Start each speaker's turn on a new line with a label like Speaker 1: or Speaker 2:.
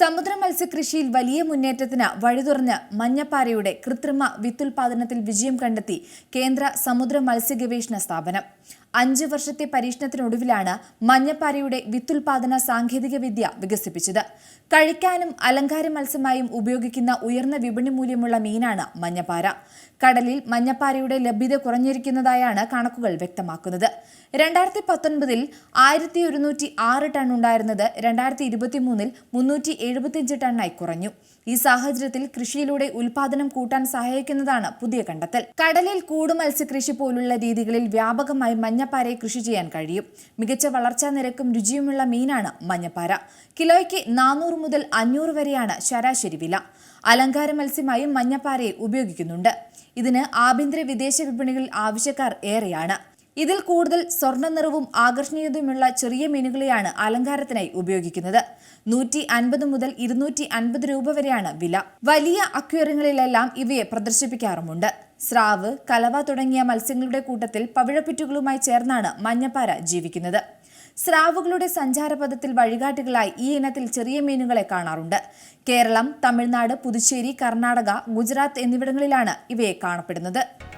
Speaker 1: സമുദ്ര മത്സ്യകൃഷിയിൽ വലിയ മുന്നേറ്റത്തിന് വഴിതുറഞ്ഞ് മഞ്ഞപ്പാറയുടെ കൃത്രിമ വിത്തുൽപാദനത്തിൽ വിജയം കണ്ടെത്തി കേന്ദ്ര സമുദ്ര മത്സ്യ ഗവേഷണ സ്ഥാപനം. അഞ്ച് വർഷത്തെ പരീക്ഷണത്തിനൊടുവിലാണ് മഞ്ഞപ്പാരയുടെ വിത്തുൽപാദന സാങ്കേതിക വിദ്യ വികസിപ്പിച്ചത്. കഴിക്കാനും അലങ്കാര മത്സ്യമായും ഉപയോഗിക്കുന്ന ഉയർന്ന വിപണി മൂല്യമുള്ള മീനാണ് മഞ്ഞപ്പാര. കടലിൽ മഞ്ഞപ്പാരയുടെ ലഭ്യത കുറഞ്ഞിരിക്കുന്നതായാണ് കണക്കുകൾ വ്യക്തമാക്കുന്നത്. രണ്ടായിരത്തി പത്തൊൻപതിൽ ആയിരത്തി ഒരുന്നൂറ്റി ആറ് ടൺ ഉണ്ടായിരുന്നത് രണ്ടായിരത്തി ഇരുപത്തിമൂന്നിൽ മുന്നൂറ്റി എഴുപത്തിയഞ്ച് ടണ്ണായി കുറഞ്ഞു. ഈ സാഹചര്യത്തിൽ കൃഷിയിലൂടെ ഉൽപാദനം കൂട്ടാൻ സഹായിക്കുന്നതാണ് പുതിയ കണ്ടെത്തൽ. കടലിൽ കൂടു മത്സ്യകൃഷി പോലുള്ള രീതികളിൽ വ്യാപകമായി മഞ്ഞപ്പാരയെ കൃഷി ചെയ്യാൻ കഴിയും. മികച്ച വളർച്ചാ നിരക്കും രുചിയുമുള്ള മീനാണ് മഞ്ഞപ്പാര. കിലോയ്ക്ക് നാനൂറ് മുതൽ അഞ്ഞൂറ് വരെയാണ് ശരാശരി വില. അലങ്കാര മത്സ്യമായും മഞ്ഞപ്പാരയെ ഉപയോഗിക്കുന്നുണ്ട്. ഇതിന് ആഭ്യന്തര വിദേശ വിപണികളിൽ ആവശ്യക്കാർ ഏറെയാണ്. ഇതിൽ കൂടുതൽ സ്വർണ നിറവും ആകർഷണീയതയുമുള്ള ചെറിയ മീനുകളെയാണ് അലങ്കാരത്തിനായി ഉപയോഗിക്കുന്നത്. നൂറ്റി അൻപത് മുതൽ ഇരുന്നൂറ്റി അൻപത് രൂപ വരെയാണ് വില. വലിയ അക്വേറിയങ്ങളിലെല്ലാം ഇവയെ പ്രദർശിപ്പിക്കാറുമുണ്ട്. സ്രാവ് കലവ തുടങ്ങിയ മത്സ്യങ്ങളുടെ കൂട്ടത്തിൽ പവിഴപ്പുറ്റുകളുമായി ചേർന്നാണ് മഞ്ഞപ്പാര ജീവിക്കുന്നത്. സ്രാവുകളുടെ സഞ്ചാരപഥത്തിൽ വഴികാട്ടികളായി ഈ ഇനത്തിൽ ചെറിയ മീനുകളെ കാണാറുണ്ട്. കേരളം തമിഴ്നാട് പുതുച്ചേരി കർണാടക ഗുജറാത്ത് എന്നിവിടങ്ങളിലാണ് ഇവയെ കാണപ്പെടുന്നത്.